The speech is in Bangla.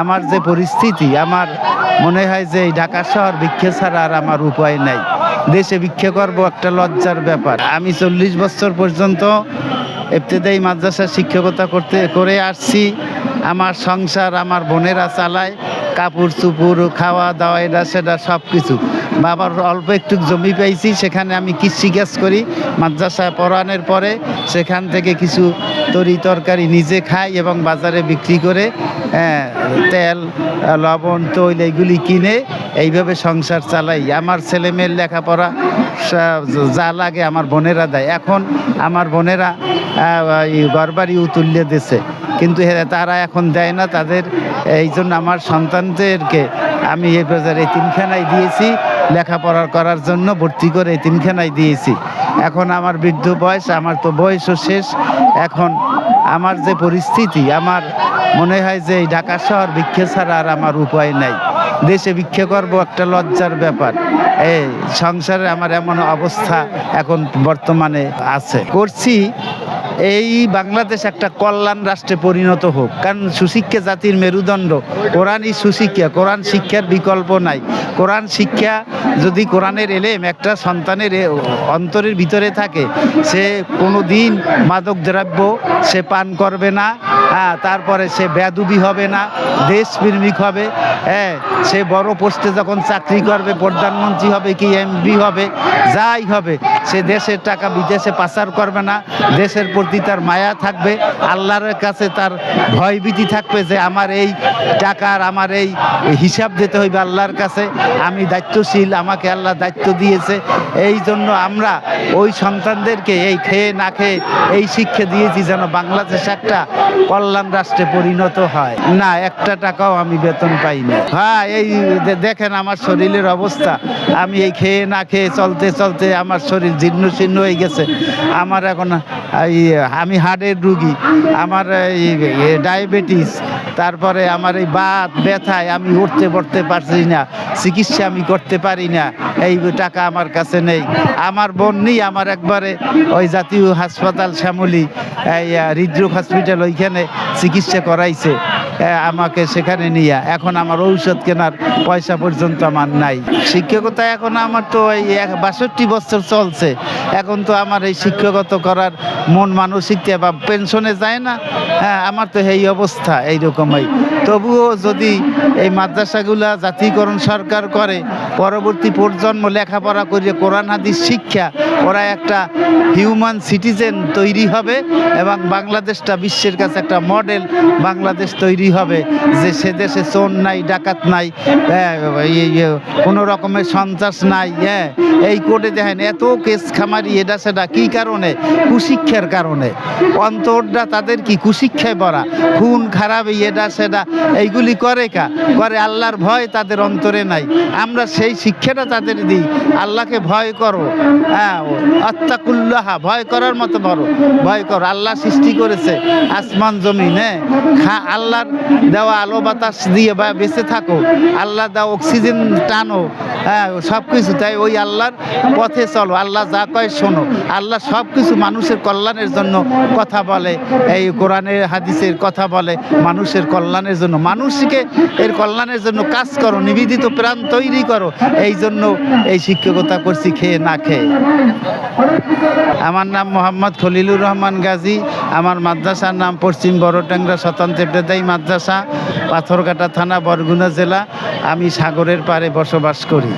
আমার যে পরিস্থিতি, আমার মনে হয় যে এই ঢাকা শহর ভিক্ষে ছাড়া আর আমার উপায় নাই। দেশে ভিক্ষে করব একটা লজ্জার ব্যাপার। আমি চল্লিশ বছর পর্যন্ত এফতেদায়ী মাদ্রাসা শিক্ষকতা করতে, করে আসছি। আমার সংসার, আমার বোনেরা চালায়। কাপড় চুপুর খাওয়া দাওয়া এটা সেটা সব কিছু বাবার অল্প একটু জমি পেয়েছি, সেখানে আমি কৃষিকাজ করি। মাদ্রাসায় পড়ানোর পরে সেখান থেকে কিছু তরি তরকারি নিজে খাই এবং বাজারে বিক্রি করে হ্যাঁ, তেল লবণ তৈল এইগুলি কিনে এইভাবে সংসার চালাই। আমার ছেলে মেয়ের লেখাপড়া যা লাগে আমার বোনেরা দেয়। এখন আমার বোনেরা ঘরবাড়ি তুললে দিছে। কিন্তু হে- তারা এখন দেয় না তাদের এই জন্য আমার সন্তানদেরকে আমি এই বাজারে তিনখানায় দিয়েছি লেখাপড়া করার জন্য ভর্তি করে তিনখানায় দিয়েছি। এখন আমার বৃদ্ধ বয়স, আমার তো বয়সও শেষ। এখন আমার যে পরিস্থিতি, আমার মনে হয় যে এই ঢাকা শহর ভিক্ষে ছাড়া আর আমার উপায় নাই। দেশে ভিক্ষে করব একটা লজ্জার ব্যাপার। এই সংসারে আমার এমন অবস্থা এখন বর্তমানে আছে। করছি এই বাংলাদেশ একটা কল্যাণ রাষ্ট্রে পরিণত হোক। কারণ সুশিক্ষা জাতির মেরুদণ্ড। কোরআনই সুশিক্ষা, কোরআন শিক্ষার বিকল্প নাই। কোরআন শিক্ষা যদি কোরআনের এলেম একটা সন্তানের অন্তরের ভিতরে থাকে, সে কোনো দিন মাদক দ্রব্য সে পান করবে না। হ্যাঁ তারপরে সে বেদুবি হবে না দেশপ্রেমিক হবে। হ্যাঁ সে বড় পোস্টে যখন চাকরি করবে, প্রধানমন্ত্রী হবে কি এমপি হবে, যাই হবে, সে দেশের টাকা বিদেশে পাচার করবে না, দেশের প্রতি তার মায়া থাকবে, আল্লাহর কাছে তার ভয়ভীতি থাকবে যে আমার এই টাকার আমার এই হিসাব দিতে হইবে আল্লাহর কাছে, আমি দায়িত্বশীল, আমাকে আল্লাহ দায়িত্ব দিয়েছে। এই জন্য আমরা ওই সন্তানদেরকে এই খেয়ে না খেয়ে এই শিক্ষা দিয়েছি যেন বাংলাদেশ একটা কল্যাণ রাষ্ট্রে পরিণত হয়। না, একটা টাকাও আমি বেতন পাই না হ্যাঁ এই দেখেন আমার শরীরের অবস্থা। আমি এই খেয়ে না খেয়ে চলতে চলতে আমার শরীর জীর্ণ শীর্ণ হয়ে গেছে। আমার এখন আমি হার্টের রুগী। আমার এই, ডায়াবেটিস। তারপরে আমার এই বাত, ব্যথায় আমি উঠতে পড়তে পারছি না, চিকিৎসা আমি করতে পারি না, এই টাকা আমার কাছে নেই। আমার বোন নেই, আমার একবারে ওই জাতীয় হাসপাতাল শ্যামলি, এই হৃদরোগ হসপিটাল ওইখানে চিকিৎসা করাইছে। আমাকে সেখানে নিয়ে। এখন আমার ঔষধ কেনার পয়সা পর্যন্ত আমার নাই। শিক্ষকতা এখন আমার তো এই বাষট্টি বছর চলছে। এখন তো আমার এই শিক্ষকত করার মন মানসিকতা বা পেনশনে যায় না। হ্যাঁ আমার তো এই অবস্থা এইরকমই। তবুও যদি এই মাদ্রাসাগুলা জাতিকরণ সরকার করে, পরবর্তী প্রজন্ম লেখাপড়া করে কোরআন, হাদিস, শিক্ষা, ওরা একটা হিউম্যান সিটিজেন তৈরি হবে এবং বাংলাদেশটা বিশ্বের কাছে একটা মডেল বাংলাদেশ তৈরি হবে যে সে দেশে চোর নাই, ডাকাত নাই কোনো রকমের সন্ত্রাস নাই হ্যাঁ। এই কোর্টে দেখেন, এত কেস খামারি এটা সেটা কি কারণে? কুশিক্ষার কারণে। অন্তরটা তাদের কি? কুশিক্ষায় ভরা। খুন, খারাপ এটা সেটা এইগুলি করে কা? করে আল্লাহর ভয় তাদের অন্তরে নাই। আমরা সেই শিক্ষাটা তাদের দিই। আল্লাহকে ভয় করো। হ্যাঁ আত্মাকুল্লাহা ভয় করার মতো বড় ভয় কর, আল্লাহ সৃষ্টি করেছে আসমান, জমিন হ্যাঁ? আল্লাহর দেওয়া আলো বাতাস দিয়ে বা বেঁচে থাকো। আল্লাহ দেওয়া অক্সিজেন টানো। হ্যাঁ সব কিছু। তাই ওই আল্লাহর পথে চলো। আল্লাহ যা কয় শোনো। আল্লাহ সব কিছু মানুষের কল্যাণের জন্য কথা বলে, এই কোরআনের, হাদিসের কথা বলে, মানুষের কল্যাণের জন্য। মানুষকে এর কল্যাণের জন্য কাজ করো, নিবেদিত প্রাণ তৈরি করো। এই জন্য এই শিক্ষকতা করছি, খেয়ে না খেয়ে। আমার নাম মোহাম্মদ খলিলুর রহমান গাজী। আমার মাদ্রাসার নাম পশ্চিম বড়টাংরা স্বতন্ত্র ইবতেদায়ী মাদ্রাসা, পাথরঘাটা থানা, বরগুনা জেলা। আমি সাগরের পাড়ে বসবাস করি।